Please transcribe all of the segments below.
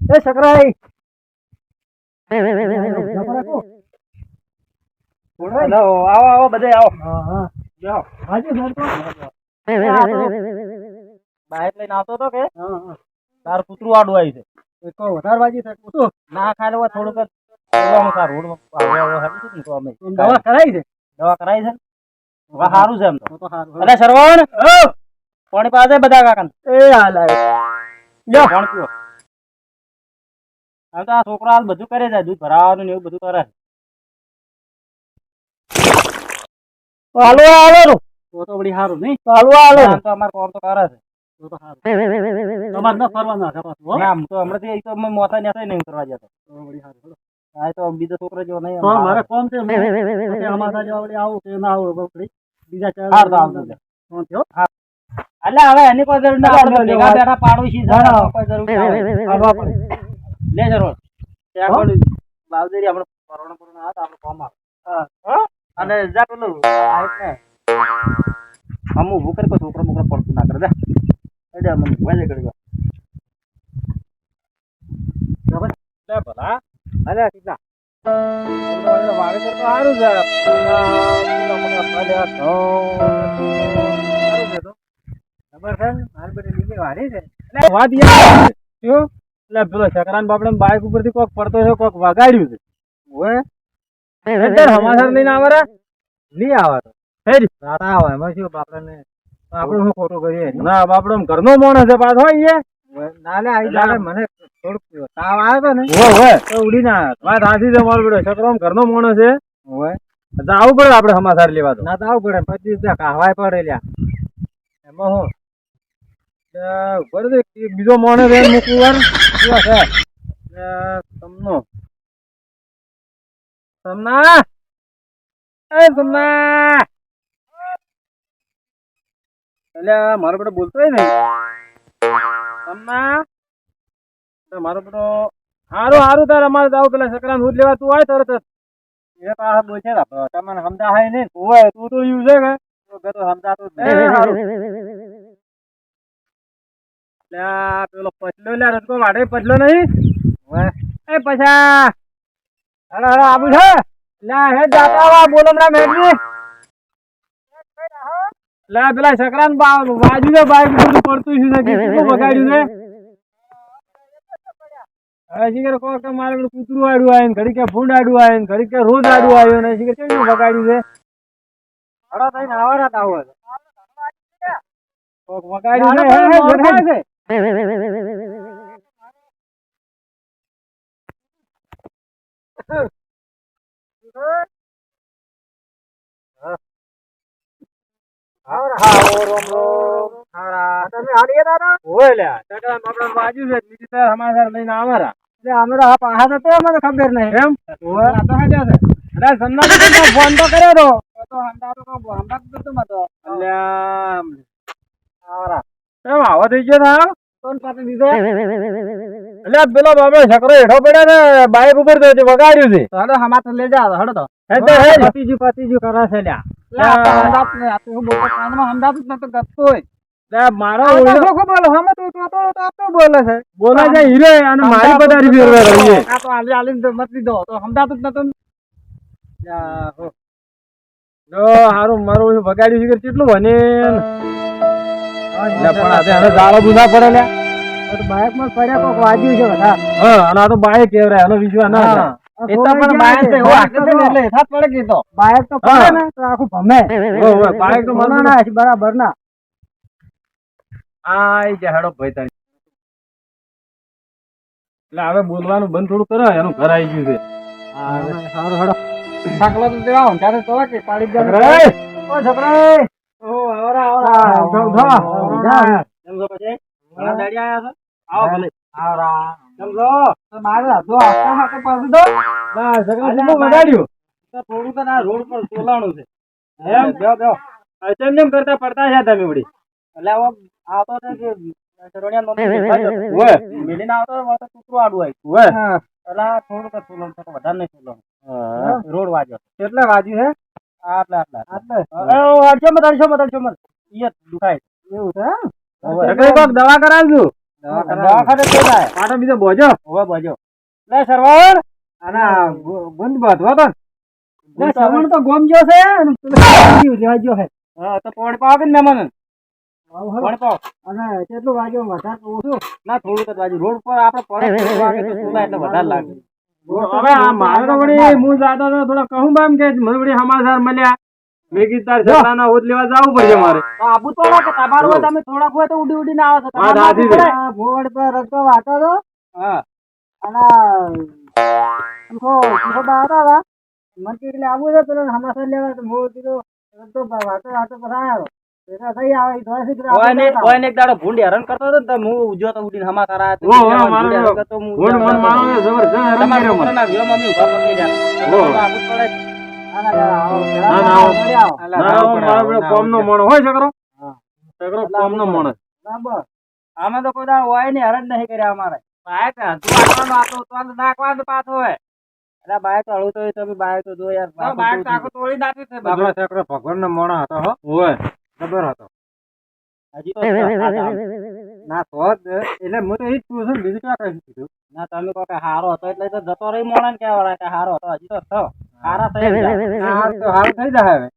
પર સકરાઈ હેલો આવો આવો બધે આવો હા હા બેહો ભાજી ઘર તો લઈને આવતો હતો કે હા હા તાર કૂતરું આડું આવી છે એક વધારે ભાજી થાય કૂતરું ના ખાલે લેવા થોડુંક જોવાનું સારું રોડ હવે હવે હેડું છું તો અમે દવા કરાવી છે દવા કરાવી છે ને? સારું છે એમ તો તો તો સારું અરે સરવણ પાણી પાસે બધા કાકા એ હાલ લ્યો પાણી પીવો આમ તો આ છોકરો હાલ બધું કરે છે દૂધ ભરાવાનું ને એવું બધું કરે છે. હાલો હાલો તો તો વળી સારું નહીં. હાલો હાલો. આમ તો અમાર કોમ તો કરે છે. તો તો સારું તમારે ન ફરવાનું આખા પાછું હો. આમ તો હમણાંથી એક તો અમે મોટા નેતા નહીં કરવા જતો તો વળી સારું આ તો બીજો છોકરો જેવો નહીં તો મારે કોમ છે અમારા જેવા વળી આવું કે ના આવું બીજા ચાર હાર તો આવજો કોણ થયો? એટલે હવે એની કોઈ જરૂર બેઠા પાડોશી. કોઈ જરૂર આવે. લે જરૂર ત્યાં હો? બાવદેરી આપણે પરોણા પરોણા હતા, આપણે કોમ આવે. અને જા પેલું આ આમ ઊભું કરી કોઈ છોકરો બોકરો પડતું ના કરે જા મને ઊભા કરી દો. ભલા અરે સીધા વાવેતર તો સારું છે સારું. ખબર છે મારી બધી લીલી વાડી છે. વાત યાર? એટલે પેલો શકરાન બાપડે બાઇક ઉપરથી કોક પડતો છે કોક વગાડ્યું છે. ઓય. એટલે સમાચાર લઈને આવે રે? નહીં આવે તો. હેરી રાતા આવે એમાં શું બાપડાને? આપણે શું ખોટું કરીએ? ના બાપડો આમ ઘરનો માણસ છે પાછો ના લે આવી જાણે મને થોડુંક તાવ આવ્યો તો ને. હોય હોય તો ઉડી ના વાત સાચી છે મારો બેટો. છોકરો ઘરનો માણસ છે. હોય તો આવવું પડે આપણે સમાચાર લેવા તો. ના તો આવું પડે. પછી ત્યાં કાહવાય પડે લ્યા એમાં હું ઉપર બીજો માણસ એમ મૂકવું તમનો મારો બોલતો હોય ને તમના મારો બેટો હારું હારું તાર અમારે જાવ પેલા સંક્રાંત દૂધ લેવા તું આવે તરત. એ પાછા બોલ છે તમને સમજા હાય નહીં તું તો યુ છે કે તો સમજાતું નહીં. પેલો પછલો લે, રજકો વાડે પછલો નહીં? એ પછા. અરે અરે આબુ છે? લા, હે જાતા બોલો હમણાં મેડજી લ્યા પેલા સકરાન બાજુ ને બાઈક બધું પડતું છે, ને કેટલું બગાડ્યું ને કોક મારે પેલું કૂતરું આડું આવ્યું ઘડી કે ફૂંડ આડું આવ્યું ઘડી કે રોજ આડું આવ્યું ને બગાડ્યું હડા ખબર નહીં એમ? ફોન તો કર્યો તો. કેમ આવો થઈ ગયો પાટી દીધો અલ્યા, પેલો બાપડો છકરો હેઠો પડ્યો ને બાઈક ઉપર તો વગાડ્યું છે હડો હમાર લઈ જાઓ હડો તો હે તો હે પતિજુ પતિજુ કરે છે લ્યા. તો ને, તો મારો આ તો ઓળખ- ખોખો બોલો, તો તો તો તો તો બોલે બોલે છે હીરે અને મારી હમદાત પથારી જ ફેરવે નતો. રહીએ. આ તો આલી આલીને તો મત લીધો. તો હમદાત જ નતો ને. યા, હો. લો, હારું મારું ઓલું વગાડ્યું છે કેટલું બને પણ બુધા પડે પડ્યા કોક છે બધા. હા, અને આ તો બાઈક કેવરાય, એનો વિશ્વાસ ના એ તો પણ તો એવું છે એટલે હેઠાં પડે કે એ તો. પડે ને તો આખું ભમે. હો, હો, તો ના, ના, બરાબર ના. આય જા હેડો ભાઈ તારી. એટલે હવે બોલવાનું બંધ થોડું કરો એનું ઘર આવી ગયું છે. સારું હડો. થાકલો તો દેવા ત્યારે તો કે પાડી દે! ઓ છોકરાએ થોડું રોડ છે પડતા છે તમે વળી એટલે આવો આવતો કે ચરોડિયા. આવતો કૂતરું આડું આવ્યું એટલે જ તો વધારે નહીં રોડ વાગ્યો કેટલા વાગ્યું હે આટલા આટલા આટલે. અડશો મત અડશો મત અડશો મત ઈ દુખાય. એવું છે. સગા કોક દવા કરાવજો. તો જાય પાટો બીજો બોજો? હવે બજો. લે સરવણ. અને ગુંદ બાંધવો તો લે સરવણ તો ગોમ ગયો છે. લેવા ગયો છે. હા તો પોણ પાવ કે ને મને પોણ પાવ. અને કેટલું વાગ્યો વધારે ઓછું ના થોડું તો બાજુ રોડ પર આપણે પડે એટલે વધારે લાગે. હવે આ મારે તો વળી હું જાતો તો થોડો કહું બામ કે મને વળી સમાચાર મળ્યા. મેં કીધું તાર છોકરાના હોદ લેવા જવું પડશે મારે. આબુ તો કે તમારું હોય તમે થોડાક હોય તો ઉડી ઉડીને આવો છો. તમારે સાચી છે. બોર્ડ પર રસ્તો વાતો તો હા. અને તુમકો તુમકો બહાર આવા મને કીધું એટલે આવું છે પેલો સમાચાર લેવા તો હું કીધું રસ્તો વાતો વાતો પર આવ્યો આમાં તો કોઈ દાડો હોય ને હરણ નહીં કર્યા અમારે. બાય નાખવાનું પાછું હોય એટલે બાય તો હળવું તો હોય તો બી તો જો યાર બાઈક તો તોડી નાખ્યું છે ભગવાનનો મોણો હતો હોય. જબર હતો હજી તો છે. ના તો એટલે હું તો એ જ પૂછું છું બીજું ક્યાં કહી કીધું ના તમે કહો કે હારો હતો એટલે તો જતો રહી મોણા ને કહેવાય કે હારો હતો હજી તો છો હારા થઈ જાય હાલ થઈ જાય હવે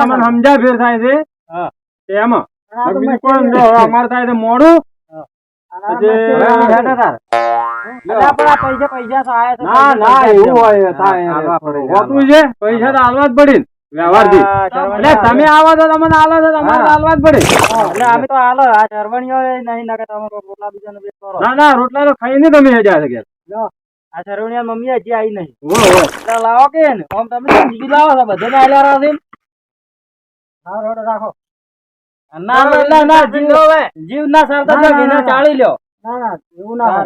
તમને સમજાય ફેર થાય છે? એમાં મોડું. પૈસા પૈસા તો ના ના એવું હોય હાલવા હોતું છે? પૈસા તો હાલવા જ પડી વ્યવહારથી. એટલે તમે આવો તો તમને આલો તો તમારે હાલવા જ પડે. એટલે અમે તો હાલો આ ચરવણીઓ એ નહીં નાખે તમે રોટલા બીજાને વેચ કરો. ના ના રોટલા તો ખાઈને તમે હેજા છે આ ચરવણીયા મમ્મી હજી આવી નહીં. હો હો એટલે લાવો કે ને આમ તમે બીજું લાવો છો બધાને આલ્યા રહ્યા છે હા રોડ રાખો. ના ના ના જીવ જીવ ના સરતા. ચાળી લ્યો. ના ના એવું ના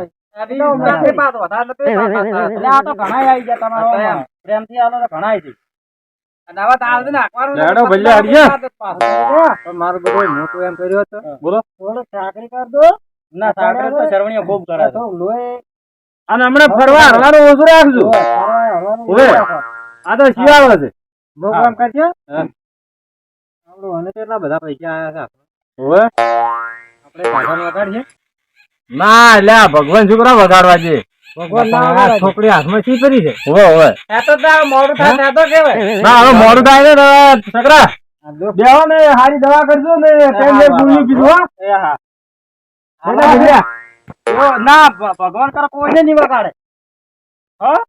મારું બધું મોટું એમ કર્યું હતું. બોલો. થોડું ચાકરી કર દો. ના સાકરે તો ચરવણીઓ ખૂબ કરે તો લોહી. અને હમણાં ફરવા હરવાનું ઓછું રાખજો. આ તો શિયાળો છે. બહુ કામ કરશે હા. આપણું અને કેટલા બધા પૈસા આયા છે? ઓવે. આપણે સાધન વગાડીએ ના એટલે ભગવાન છોકરા વગાડવા છે ભગવાન ના આ છોકરી હાથમાં શી કરી છે? મોડું થાય મોડું થાય ને છોકરા. બેહો ને હારી દવા કરજો ને ના ભગવાન કરે કોઈને નહીં વગાડે. હા?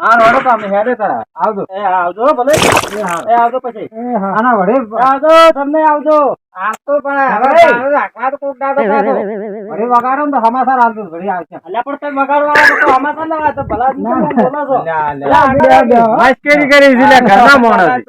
હા રોડો તો અમે હેડે તારા. આવજો. એ આવજો ભલે. એ આવજો પછી. આના વડે આવજો તમને આવજો. પણ હવે હવે. રાખવા તો કોક દાડો પાછો. વડે વગાડો ને તો આવજો વળી આવશે. અલ્યા પણ તમે વગાડવા આવો તો ના ભલા બોલો છો. મસ્કરી કરી છે ઘરના માણસ.